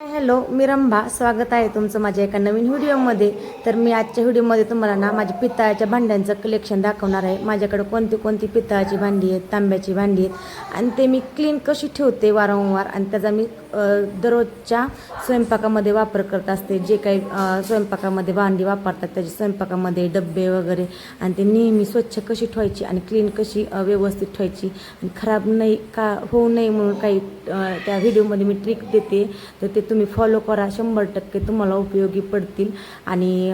Hello मी रंभा. स्वागत आहे तुमचं माझ्या एका नवीन व्हिडिओमध्ये. तर मी आजच्या व्हिडिओमध्ये तुम्हाला ना माझ्या पितळाच्या भांड्यांचं कलेक्शन दाखवणार आहे. माझ्याकडे कोणती कोणती पितळाची भांडी आहेत तांब्याची भांडी आहेत. आणि ते मी क्लीन कशी ठेवते वारंवार आणि त्याचा मी दररोजच्या स्वयंपाकामध्ये वापर करत असते. जे काही स्वयंपाकामध्ये भांडी वापरतात त्याचे स्वयंपाकामध्ये डब्बे वगैरे आणि ते नेहमी स्वच्छ कशी ठेवायची आणि क्लीन कशी व्यवस्थित ठेवायची आणि खराब नाही का होऊ नये म्हणून काही त्या व्हिडिओमध्ये मी ट्रिक देते. तर ते तुम्ही फॉलो करा. शंभर टक्के तुम्हाला उपयोगी पडतील. आणि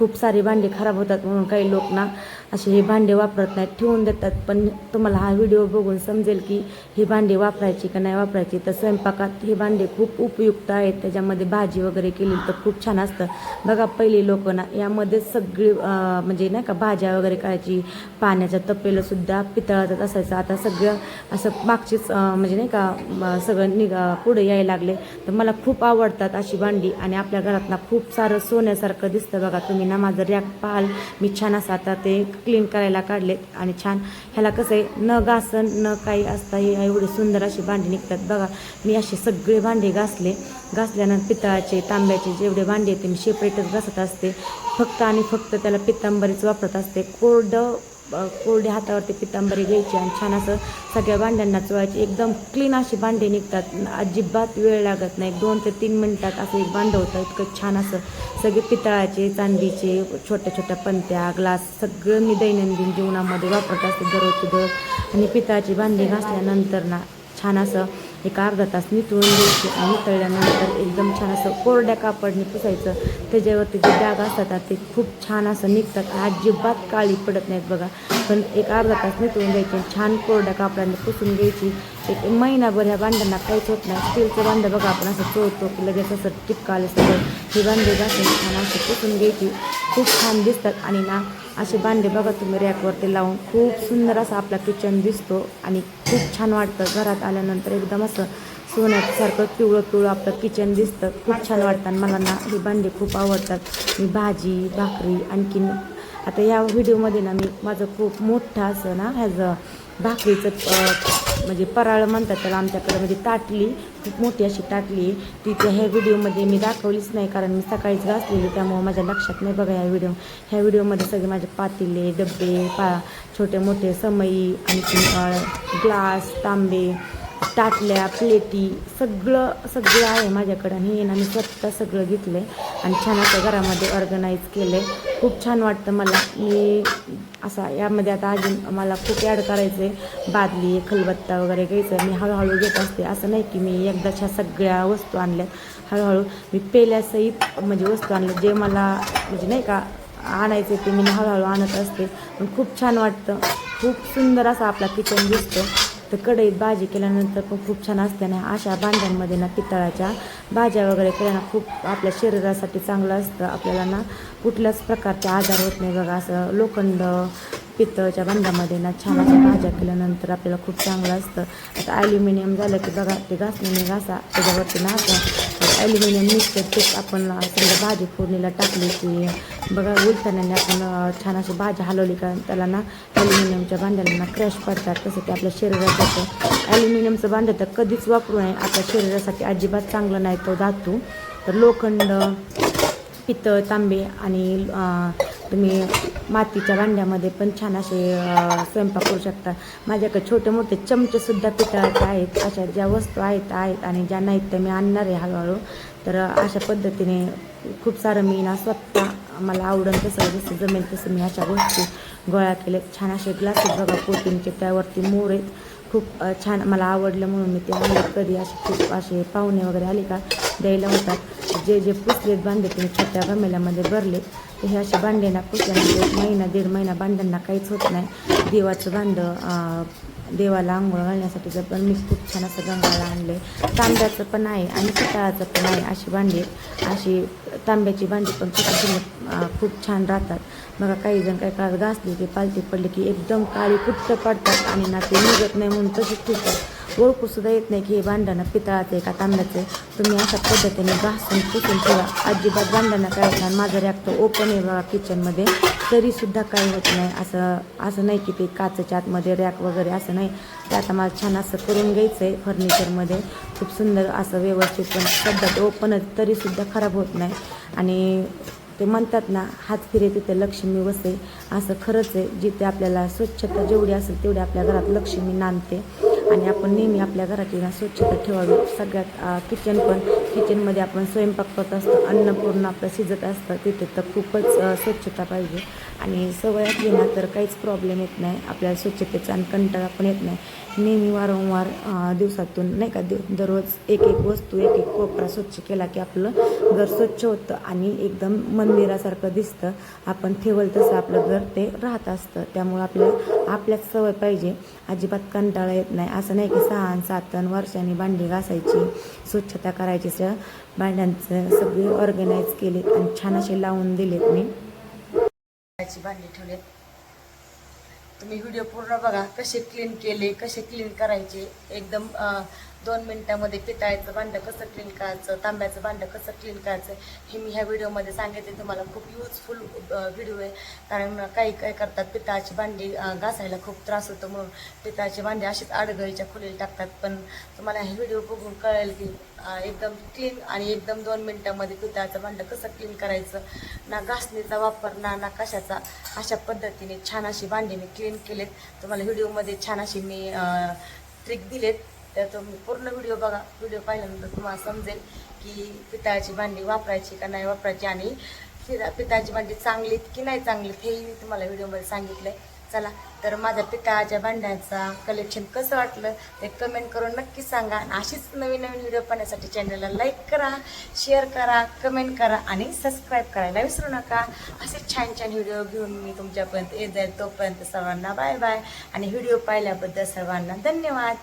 खूप सारे भांडे खराब होतात म्हणून काही लोक ना असे हे भांडे वापरत नाहीत ठेवून देतात. पण तुम्हाला हा व्हिडिओ बघून समजेल की ही भांडे वापरायची का नाही वापरायची. तर स्वयंपाकात हे भांडे खूप उपयुक्त आहेत. त्याच्यामध्ये भाजी वगैरे केली तर खूप छान असतं. बघा पहिली लोक ना यामध्ये सगळी म्हणजे नाही का भाज्या वगैरे करायची. पाण्याच्या तपेलं सुद्धा पितळातच असायचं. आता सगळं असं मागचीच म्हणजे नाही का सगळं निघा पुढे यायला लागले. तर मला खूप आवडतात अशी भांडी. आणि आपल्या घरात ना खूप सारं सोन्यासारखं दिसतं बघा तुम्ही ना माझं रॅक पाहाल मी छान असं आता ते क्लीन करायला काढलेत. आणि छान ह्याला कसं आहे न घासन न काही असता हे एवढी सुंदर अशी भांडी निघतात. बघा मी असे सगळे भांडे घासले. घासल्यानंतर पितळाचे तांब्याचे जेवढे भांडे आहेत ते मी सेपरेटच घासत असते. फक्त आणि फक्त त्याला पितांबरीच वापरत असते. कोरडं कोरड्या हातावरती पितांबरी घ्यायची आणि छान असं सगळ्या भांड्यांना चोळायची. एकदम क्लीन अशी भांडी निघतात. अजिबात वेळ लागत नाही. दोन ते तीन मिनटात असं एक भांडं होतं. इतकं छान असं सगळे पितळाचे चांदीचे छोट्या छोट्या पंत्या ग्लास सगळं मी दैनंदिन जीवनामध्ये वापरत असते दररोज दर. आणि पितळाची भांडी घासल्यानंतर ना छान असं एक अर्धा तास नितळून घ्यायची आणि तळल्यानंतर एकदम छान असं कोरड्या कापडने पुसायचं. त्याच्यावरती जे डाग असतात ते खूप छान असं निघतात. अजिबात काळी पडत नाहीत बघा. पण एक अर्धा तास नितळून घ्यायची आणि छान कोरड्या कापडाने पुसून घ्यायची. एक महिनाभर ह्या भांड्यांना काहीच होत नाही. स्टीलचं भांडं बघा आपण असं चोळतो की लगेच असं टिपका आलं सगळं. ही भांडी घासून छान असं पुसून घ्यायची. खूप छान दिसतात. आणि ना असे भांडे बघा तुम्ही रॅकवरती लावून. खूप सुंदर असा आपला किचन दिसतो. आणि खूप छान वाटतं. घरात आल्यानंतर एकदम असं सोन्यासारखं पिवळं पिवळं आपलं किचन दिसतं. खूप छान वाटतं आणि मला ना हे भांडे खूप आवडतात. मी भाजी भाकरी आणखीन आता या व्हिडिओमध्ये ना मी माझं खूप मोठं असं ना ह्याचं भाकरीचं म्हणजे पराळ म्हणतात त्याला आमच्याकडे म्हणजे ताटली खूप मोठी अशी ताटली आहे. ती त्या ह्या व्हिडिओमध्ये मी दाखवलीच नाही कारण मी सकाळीच घासलेली त्यामुळं माझ्या लक्षात नाही बघा ह्या व्हिडिओ ह्या व्हिडिओमध्ये सगळे माझे पातेले डबे पा छोटे मोठे समई आणखी ग्लास तांबे ताटल्या प्लेटी सगळं सगळं आहे माझ्याकडं. आणि हे ना मी स्वतः सगळं घेतलं आहे आणि छान असं घरामध्ये ऑर्गनाईज केलं आहे खूप छान वाटतं मला. मी असा यामध्ये आता अजून मला खूप ॲड करायचं आहे बादली खलबत्ता वगैरे घ्यायचं मी हळूहळू घेत असते. असं नाही की मी एकदाच्या सगळ्या वस्तू आणल्यात. हळूहळू मी पेल्यासहित म्हणजे वस्तू आणल्या जे मला म्हणजे नाही का आणायचे ते मी हळूहळू आणत असते. पण खूप छान वाटतं. खूप सुंदर असा आपला किचन दिसतो. तर कढईत भाजी केल्यानंतर पण खूप छान असते ना अशा भांड्यांमध्ये ना पितळाच्या भाज्या वगैरे केल्यानं खूप आपल्या शरीरासाठी चांगलं असतं. आपल्याला ना कुठल्याच प्रकारचे आजार होत नाही बघा. असं लोखंड पितळच्या भांड्यामध्ये ना छान अशा भाज्या केल्यानंतर आपल्याला खूप चांगलं असतं. आता ॲल्युमिनियम झालं की बघा ते घासण्याने घासा. त्याच्यावरती ना असं ॲल्युमिनियम मिक्सर तेच आपण समजा भाजी फोडणीला टाकली की बघा उलथण्याने आपण छान अशी भाजी हलवली का त्याला ना ॲल्युमिनियमच्या भांड्याला ना क्रॅश पडतात तसं ते आपल्या शरीरात जातं. ॲल्युमिनियमचं भांडं तर कधीच वापरू नये. आपल्या शरीरासाठी अजिबात चांगलं नाही तो धातू. तर लोखंड पितळ तांबे आणि तुम्ही मातीच्या भांड्यामध्ये पण छान असे स्वयंपाक करू शकता. माझ्याकडे छोटे मोठे चमचेसुद्धा पितळाचे आहेत. अशा ज्या वस्तू आहेत आहेत आणि ज्या नाहीत त्या मी आणणार आहे हळूहळू. तर अशा पद्धतीने खूप सारं मी ना स्वतः मला आवडून तसं जसं जमेल तसं मी अशा गोष्टी गोळा केल्या छान असे ग्लासेस बघा कोटिंगचे त्यावरती मोर आहेत. खूप छान मला आवडलं म्हणून मी ते आणले. कधी असे खूप असे पाहुणे वगैरे आले का द्यायला होतात जे जे पुसलेत बांधले ते छोट्या गमेल्यामध्ये भरले तर हे असे भांड्यांना पुसल्यानंतर एक महिना दीड महिना भांड्यांना काहीच होत नाही. देवाचं भांडं देवाला आंघोळ घालण्यासाठी पण मी खूप छान असं गंगाला आहे तांब्याचं पण आहे आणि पितळाचं पण आहे अशी भांडी अशी तांब्याची भांडी पण खूप खूप छान राहतात. मग काही जण काय काळ घासली की पालती पडली की एकदम काळी कुट्ट पडतात आणि ना ते निघत नाही म्हणून तशीच ठेवतात ओळखूसुद्धा येत नाही की हे भांडणं पितळाचं आहे का तांब्याचं आहे तुम्ही अशा पद्धतीने घासून पुसून ठेवा अजिबात भांडणं काय आणि माझं रॅक तर ओपन आहे बघा किचनमध्ये तरीसुद्धा काही होत नाही असं असं नाही की ते काचेच्या आतमध्ये रॅक वगैरे असं नाही ते आता मला छान असं करून घ्यायचं आहे फर्निचरमध्ये खूप सुंदर असं व्यवस्थित पण सध्या ओपनच तरीसुद्धा खराब होत नाही आणि ते म्हणतात ना हात फिरे तिथे लक्ष्मी वसे असं खरंच आहे जिथे आपल्याला स्वच्छता जेवढी असेल तेवढी आपल्या घरात लक्ष्मी नांदते आणि आपण नेहमी आपल्या घराची ना स्वच्छता ठेवावी. सगळ्यात किचन पण किचनमध्ये आपण स्वयंपाक करत असतो अन्नपूर्ण आपलं शिजत असतं तिथे तर खूपच स्वच्छता पाहिजे. आणि सवय असली ना तर काहीच प्रॉब्लेम येत नाही. आपल्याला स्वच्छतेचा आणि कंटाळा पण येत नाही. नेहमी वारंवार दिवसातून नाही का दिव दररोज एक एक वस्तू एक एक कोपरा स्वच्छ केला की आपलं घर स्वच्छ होतं आणि एकदम मंदिरासारखं दिसतं. आपण ठेवल तसं आपलं घर ते राहत असतं. त्यामुळे आपल्या आपल्याच सवय पाहिजे. अजिबात कंटाळा येत नाही. असं नाही की सहा सातन सात आणि वर्षांनी भांडी घासायची स्वच्छता करायची स- भांड्यांचं सगळे ऑर्गनाईज केलेत आणि छान असे लावून दिलेत मी. भांडी ठेवलेत. तुम्ही व्हिडिओ पूर्ण बघा कसे क्लीन केले कसे क्लीन करायचे एकदम अं, दोन मिनिटामध्ये पितळायचं भांडं कसं क्लीन करायचं तांब्याचं भांडं कसं क्लीन करायचं हे मी ह्या व्हिडिओमध्ये सांगितले. तुम्हाला खूप युजफुल व्हिडिओ आहे. कारण काही काय करतात पितळाची भांडी घासायला खूप त्रास होतो म्हणून पितळाची भांडी अशीच आडगळीच्या खोलीला टाकतात. पण तुम्हाला हे व्हिडिओ बघून कळेल की एकदम क्लीन आणि एकदम दोन मिनिटामध्ये पितळाचं भांडं कसं क्लीन करायचं ना घासणीचा वापर ना ना कशाचा. अशा पद्धतीने छान अशी भांडी मी क्लीन केलेत. तुम्हाला व्हिडिओमध्ये छान अशी मी ट्रिक दिलेत. तर तुम्ही पूर्ण व्हिडिओ बघा. व्हिडिओ पाहिल्यानंतर तुम्हाला समजेल की पितळाची भांडी वापरायची का नाही वापरायची आणि पिता- पितळाची भांडी चांगलीत की नाही चांगलीत हेही मी तुम्हाला व्हिडिओमध्ये सांगितलंय. चला तर माझ्या पितळाच्या भांड्यांचा कलेक्शन कसं वाटलं ते कमेंट करून नक्की सांगा. आणि अशीच नवीन नवीन व्हिडिओ पाहण्यासाठी चॅनलला लाईक करा शेअर करा कमेंट करा आणि सबस्क्राईब करायला विसरू नका. असे छान छान व्हिडिओ घेऊन मी तुमच्यापर्यंत येत जाईल. तोपर्यंत सर्वांना बाय बाय आणि व्हिडिओ पाहिल्याबद्दल सर्वांना धन्यवाद.